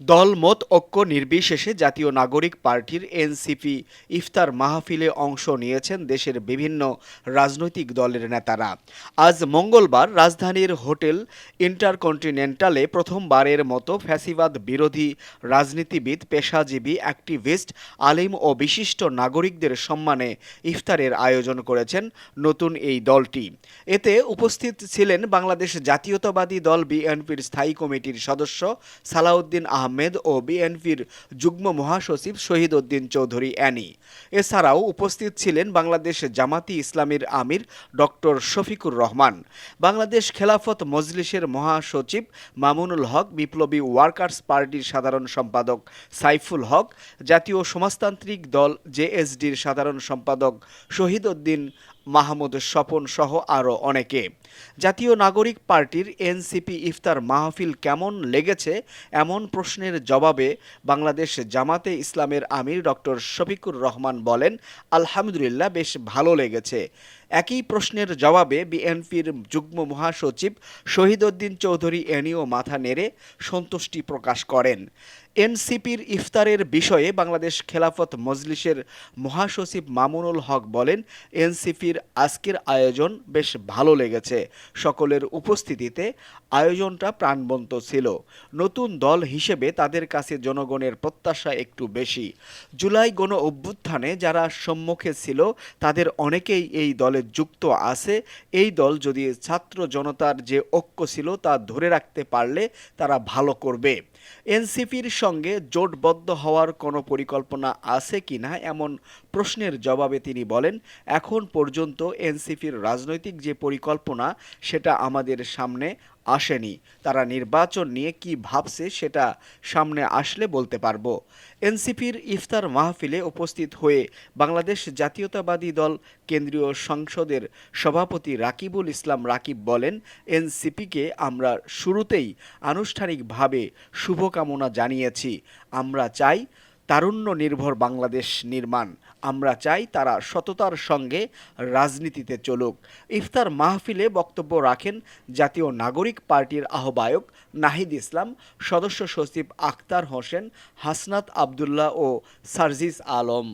দলমত ঐক্য নির্বিশেষে জাতীয় নাগরিক পার্টির এনসিপি ইফতার মাহফিলে অংশ নিয়েছেন দেশের বিভিন্ন রাজনৈতিক দলের নেতারা। আজ মঙ্গলবার রাজধানীর হোটেল ইন্টারকন্টিনেন্টালে প্রথমবারের মতো ফ্যাসিবাদ বিরোধী রাজনীতিবিদ, পেশাজীবী, অ্যাক্টিভিস্ট, আলিম ও বিশিষ্ট নাগরিকদের সম্মানে ইফতারের আয়োজন করেছেন নতুন এই দলটি। এতে উপস্থিত ছিলেন বাংলাদেশ জাতীয়তাবাদী দল বিএনপির স্থায়ী কমিটির সদস্য সালাউদ্দিন আহমেদ। ও বিএনপির যুগ্ম মহাসচিব শহীদ উদ্দিন চৌধুরী অ্যানি। এছাড়াও উপস্থিত ছিলেন বাংলাদেশ জামাতি ইসলামীর আমির ডক্টর শফিকুর রহমান, বাংলাদেশ খেলাফত মজলিসের মহাসচিব মামুনুল হক, বিপ্লবী ওয়ার্কার্স পার্টির সাধারণ সম্পাদক সাইফুল হক, জাতীয় সমাজতান্ত্রিক দল জেএসডির সাধারণ সম্পাদক শহীদ উদ্দিন মাহমুদ স্বপন সহ আরও অনেকে। জাতীয় নাগরিক পার্টির এনসিপি ইফতার মাহফিল কেমন লেগেছে এমন প্রশ্নের জবাবে বাংলাদেশ জামাতে ইসলামের আমির ডক্টর শফিকুর রহমান বলেন, আলহামদুলিল্লাহ, বেশ ভালো লেগেছে। একই প্রশ্নের জবাবে বিএনপির যুগ্ম মহাসচিব শহীদউদ্দিন চৌধুরী এনিও মাথা নেড়ে সন্তুষ্টি প্রকাশ করেন। এনসিপির ইফতারের বিষয়ে বাংলাদেশ খেলাফত মজলিসের মহাসচিব মামুনুল হক বলেন, এনসিপির আজকের আয়োজন বেশ ভালো লেগেছে। সকলের উপস্থিতিতে আয়োজনটা প্রাণবন্ত ছিল। নতুন দল হিসেবে তাদের কাছে জনগণের প্রত্যাশা একটু বেশি। জুলাই গণ অভ্যুত্থানে যারা সম্মুখে ছিল, তাদের অনেকেই এই দলে যুক্ত আছে, এই দল যদি ছাত্র জনতার যে ঐক্য ছিল তা ধরে রাখতে পারলে তারা ভালো করবে। এনসিপির সঙ্গে জোটবদ্ধ হওয়ার কোনো পরিকল্পনা আছে কি না, এমন প্রশ্নের জবাবে তিনি বলেন, এখন পর্যন্ত এনসিপির রাজনৈতিক যে পরিকল্পনা, সেটা আমাদের সামনে আসেনি। তারা নির্বাচন নিয়ে কি ভাবছে সেটা সামনে আসলে বলতে পারব। এনসিপির ইফতার মাহফিলে উপস্থিত হয়ে বাংলাদেশ জাতীয়তাবাদী দল কেন্দ্রীয় সংসদের সভাপতি রাকিবুল ইসলাম রাকিব বলেন, এনসিপিকে আমরা শুরুতেই আনুষ্ঠানিকভাবে শুভকামনা জানিয়েছি। আমরা চাই তারুণ্য নির্ভর বাংলাদেশ নির্মাণ। আমরা চাই তারা সততার সঙ্গে রাজনীতিতে চলুক। ইফতার মাহফিলে বক্তব্য রাখেন জাতীয় নাগরিক পার্টির আহ্বায়ক নাহিদ ইসলাম, সদস্য সচিব আখতার হোসেন, হাসনাত আবদুল্লাহ ও সার্জিস আলম।